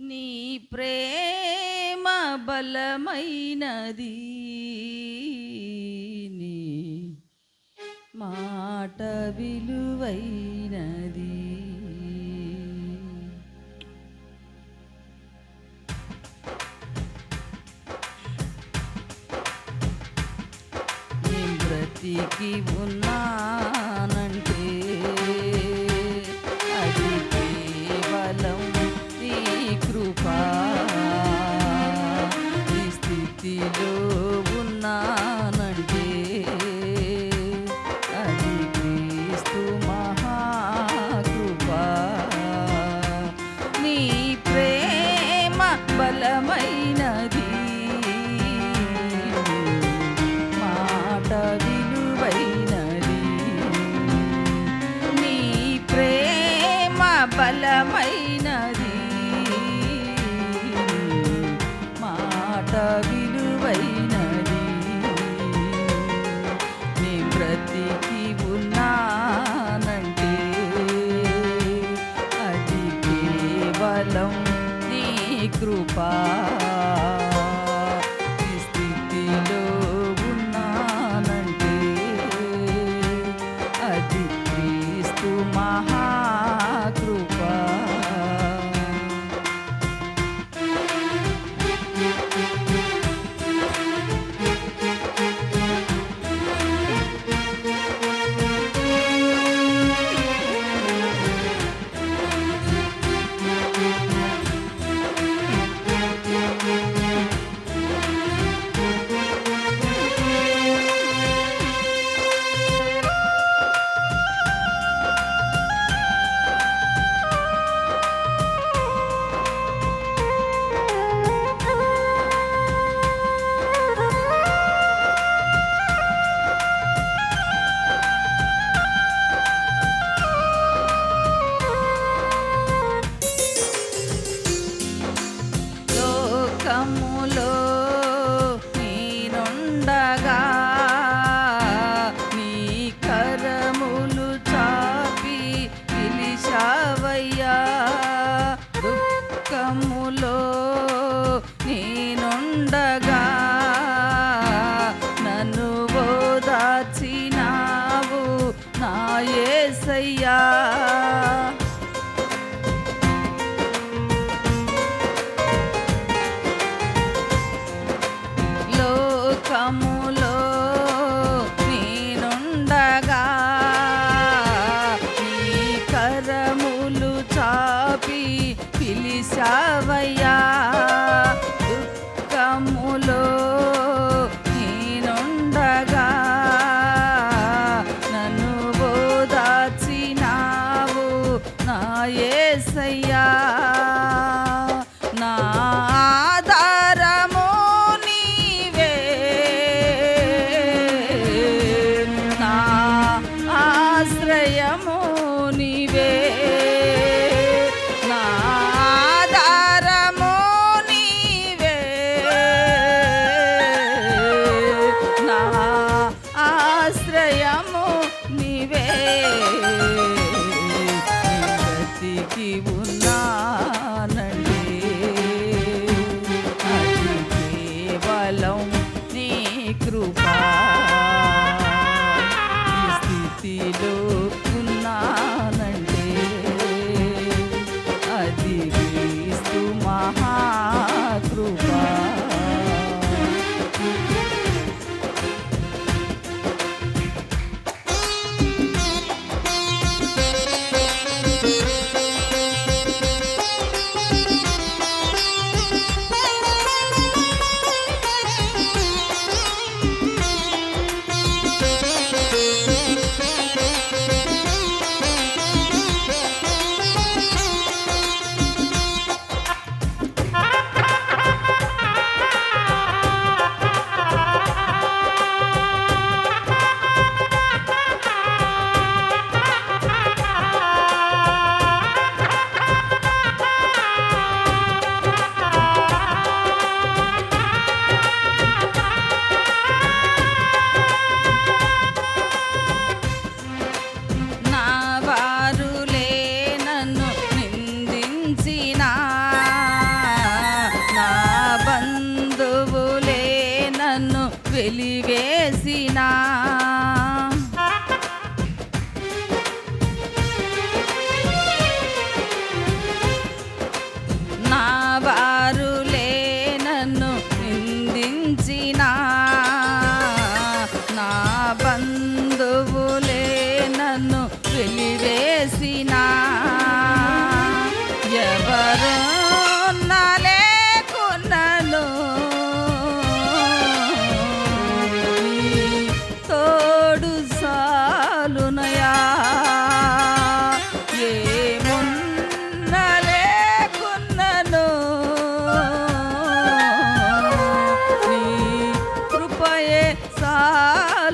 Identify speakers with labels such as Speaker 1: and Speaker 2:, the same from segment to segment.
Speaker 1: నీ ప్రేమ బలమైనది. నీ మాట విలువైనది. బ్రతికి ఉన్నా do. కాచినావు నా ఏసయ్యా. ఏసయ్య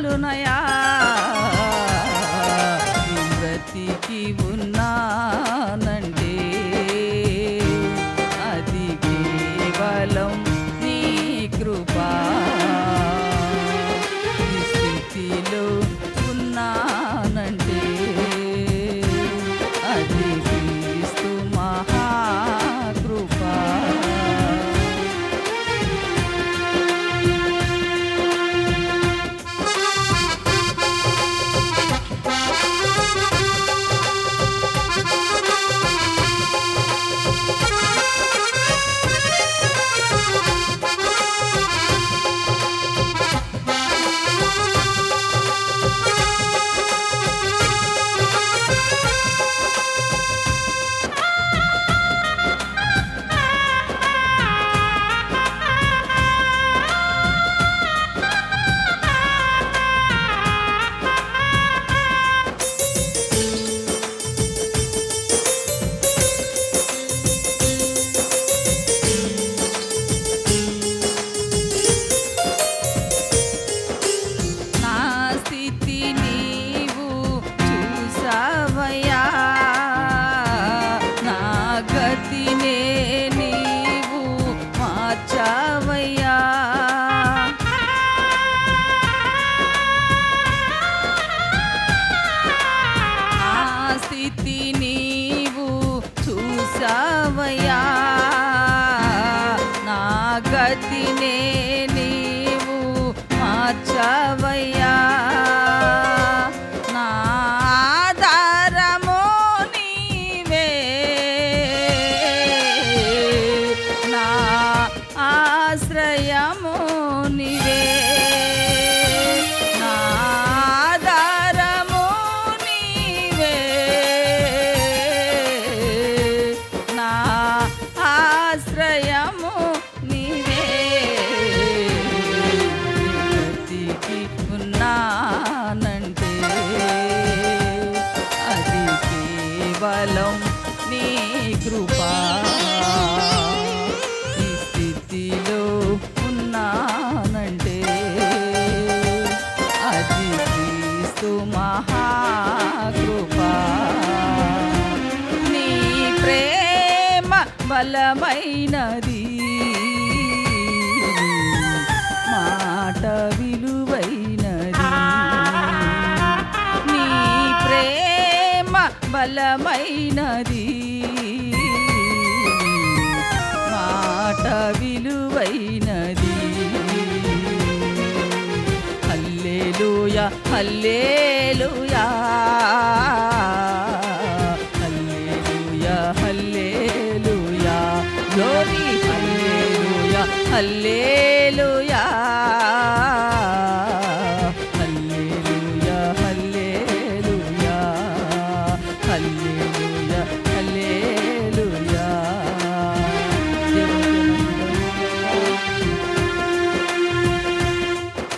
Speaker 1: করুণায়া বাঁচা బలమైనది. మాట విలువైనది. నీ ప్రేమ బలమైనది. మాట విలువైనది. హల్లే